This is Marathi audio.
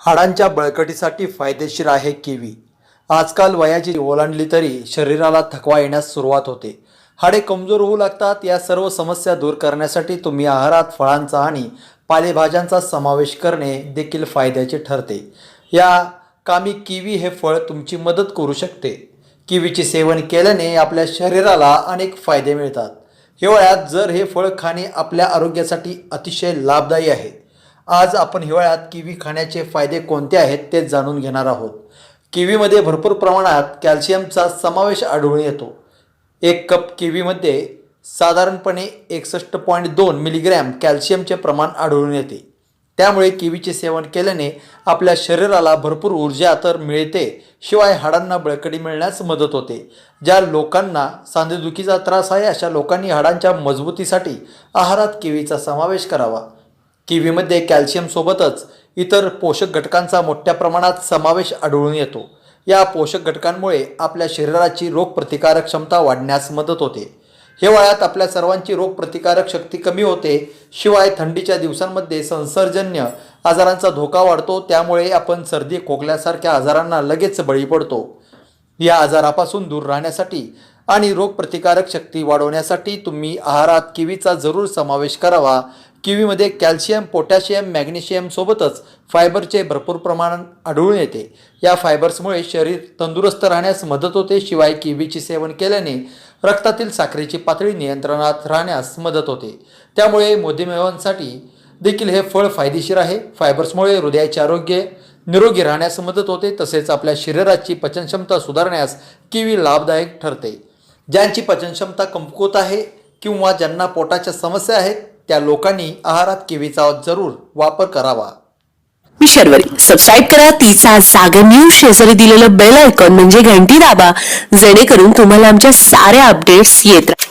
हाडांच्या बळकटीसाठी फायदेशीर आहे किवी. आजकाल वयाची ओलांडली तरी शरीराला थकवा येण्यास सुरुवात होते. हाडे कमजोर होऊ लागतात या सर्व समस्या दूर करण्यासाठी तुम्ही आहारात फळांचा आणि पालेभाज्यांचा समावेश करणे देखील फायद्याचे ठरते. या कामी किवी हे फळ तुमची मदत करू शकते. किवीचे सेवन केल्याने आपल्या शरीराला अनेक फायदे मिळतात. हिवाळ्यात जर हे फळ खाणे आपल्या आरोग्यासाठी अतिशय लाभदायी आहे. आज आपण हिवाळ्यात किवी खाण्याचे फायदे कोणते आहेत ते जाणून घेणार आहोत. किवीमध्ये भरपूर प्रमाणात कॅल्शियमचा समावेश आढळून येतो. एक कप किवीमध्ये साधारणपणे एकसष्ट पॉईंट दोन मिलीग्रॅम कॅल्शियमचे प्रमाण आढळून येते. त्यामुळे किवीचे सेवन केल्याने आपल्या शरीराला भरपूर ऊर्जा तर मिळते शिवाय हाडांना बळकटी मिळण्यास मदत होते. ज्या लोकांना सांधेदुखीचा त्रास आहे अशा लोकांनी हाडांच्या मजबूतीसाठी आहारात किवीचा समावेश करावा. किवीमध्ये कॅल्शियमसोबतच इतर पोषक घटकांचा मोठ्या प्रमाणात समावेश आढळून येतो. या पोषक घटकांमुळे आपल्या शरीराची रोगप्रतिकारक क्षमता वाढण्यास मदत होते. हिवाळ्यात आपल्या सर्वांची रोगप्रतिकारक शक्ती कमी होते. शिवाय थंडीच्या दिवसांमध्ये संसर्जन्य आजारांचा धोका वाढतो. त्यामुळे आपण सर्दी खोकल्यासारख्या आजारांना लगेच बळी पडतो. या आजारापासून दूर राहण्यासाठी आणि रोगप्रतिकारक शक्ती वाढवण्यासाठी तुम्ही आहारात किवीचा जरूर समावेश करावा. किवीमध्ये कॅल्शियम पोटॅशियम मॅग्नेशियम सोबतच फायबरचे भरपूर प्रमाण आढळून येते. या फायबर्समुळे शरीर तंदुरुस्त राहण्यास मदत होते शिवाय किवीचे सेवन केल्याने रक्तातील साखरेची पातळी नियंत्रणात राहण्यास मदत होते. त्यामुळे मोदीमेवांसाठी देखील हे फळ फायदेशीर आहे. फायबर्समुळे हृदयाचे आरोग्य निरोगी राहण्यास मदत होते तसेच आपल्या शरीराची पचनक्षमता सुधारण्यास किवी लाभदायक ठरते. ज्यांची पचनक्षमता कमकुवत आहे किंवा ज्यांना पोटाच्या समस्या आहेत त्या लोकांनी आहारात किवीचा जरूर वापर करावा. मी शर्वरी. सबस्क्राईब करा. तिचा सागर न्यूज शेजारी दिलेलं बेल आयकॉन म्हणजे घंटी दाबा. जेणेकरून तुम्हाला आमच्या साऱ्या अपडेट्स येत राहतात